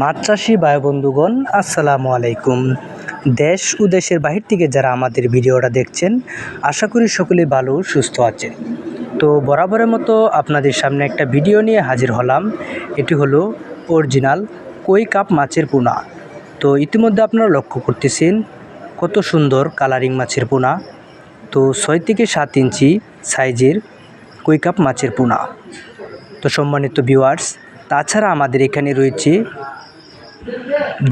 মাছ চাষি বন্ধুগণ, আসসালামু আলাইকুম। দেশ ও দেশের বাহির থেকে যারা আমাদের ভিডিওটা দেখছেন, আশা করি সকলেই ভালো, সুস্থ আছেন। তো বরাবরের মতো আপনাদের সামনে একটা ভিডিও নিয়ে হাজির হলাম। এটি হলো অরিজিনাল কই কাপ মাছের পোনা। তো ইতিমধ্যে আপনারা লক্ষ্য করতেছেন কত সুন্দর কালারিং মাছের পোনা। তো ছয় থেকে সাত ইঞ্চি সাইজের কই কাপ মাছের পোনা। তো সম্মানিত ভিউয়ার্স, তাছাড়া আমাদের এখানে রয়েছে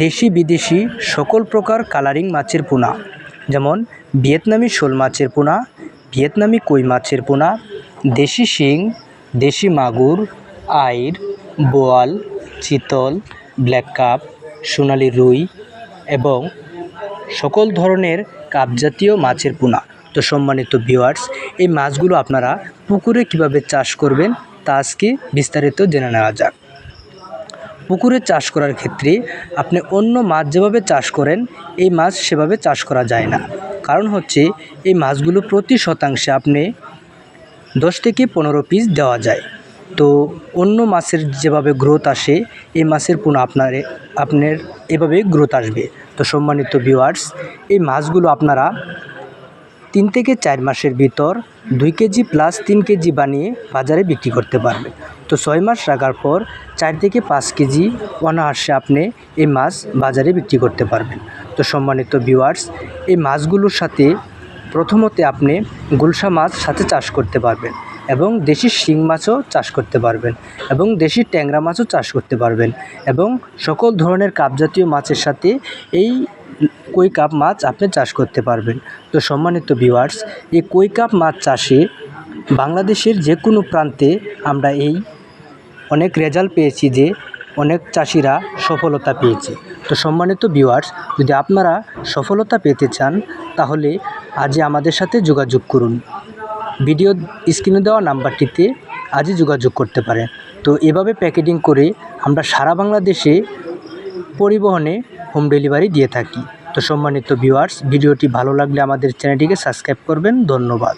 দেশি বিদেশি সকল প্রকার কালারিং মাছের পোনা, যেমন ভিয়েতনামি শোল মাছের পোনা, ভিয়েতনামি কই মাছের পোনা, দেশি শিং, দেশি মাগুর, আইর, বোয়াল, চিতল, ব্ল্যাক কাপ, সোনালি রুই এবং সকল ধরনের কাপ জাতীয় মাছের পোনা। তো সম্মানিত ভিউয়ার্স, এই মাছগুলো আপনারা পুকুরে কীভাবে চাষ করবেন তা আজকে বিস্তারিত জেনে নেওয়া যাক। পুকুরে চাষ করার ক্ষেত্রে আপনি অন্য মাছ যেভাবে চাষ করেন, এই মাছ সেভাবে চাষ করা যায় না। কারণ হচ্ছে, এই মাছগুলো প্রতি শতাংশে আপনি দশ থেকে পনেরো পিস দেওয়া যায়। তো অন্য মাছের যেভাবে গ্রোথ আসে, এই মাছের পুনঃ আপনার আপনার এভাবে গ্রোথ আসবে। তো সম্মানিত ভিউয়ার্স এই মাছগুলো আপনারা তিন থেকে চার মাসের ভিতর দুই কেজি প্লাস তিন কেজি বানিয়ে বাজারে বিক্রি করতে পারবে। তো ছয় মাস রাখার পর চার থেকে পাঁচ কেজি অনায়াসে আপনি এই মাছ বাজারে বিক্রি করতে পারবেন। তো সম্মানিত ভিউয়ার্স এই মাছগুলোর সাথে প্রথমতে আপনি গুলশা মাছ সাথে চাষ করতে পারবেন। এবং দেশি শিং মাছও চাষ করতে পারবেন এবং দেশি ট্যাংরা মাছও চাষ করতে পারবেন এবং সকল ধরনের কাপ জাতীয় মাছের সাথে এই কই কাপ মাছ আপনি চাষ করতে পারবেন। তো সম্মানিত ভিউয়ার্স এই কই কাপ মাছ চাষে বাংলাদেশের যে কোনো প্রান্তে আমরা এই অনেক রেজাল্ট পেয়েছি যে অনেক চাষিরা সফলতা পেয়েছে। তো সম্মানিত ভিউয়ার্স যদি আপনারা সফলতা পেতে চান, তাহলে আজই আমাদের সাথে যোগাযোগ করুন। ভিডিও স্ক্রিনে দেওয়া নাম্বারটিতে আজই যোগাযোগ করতে পারেন। তো এভাবে প্যাকেটিং করে আমরা সারা বাংলাদেশে পরিবহনে হোম ডেলিভারি দিয়ে থাকি। তো সম্মানিত ভিউয়ার্স, ভিডিওটি ভালো লাগলে আমাদের চ্যানেলটিকে সাবস্ক্রাইব করবেন। ধন্যবাদ।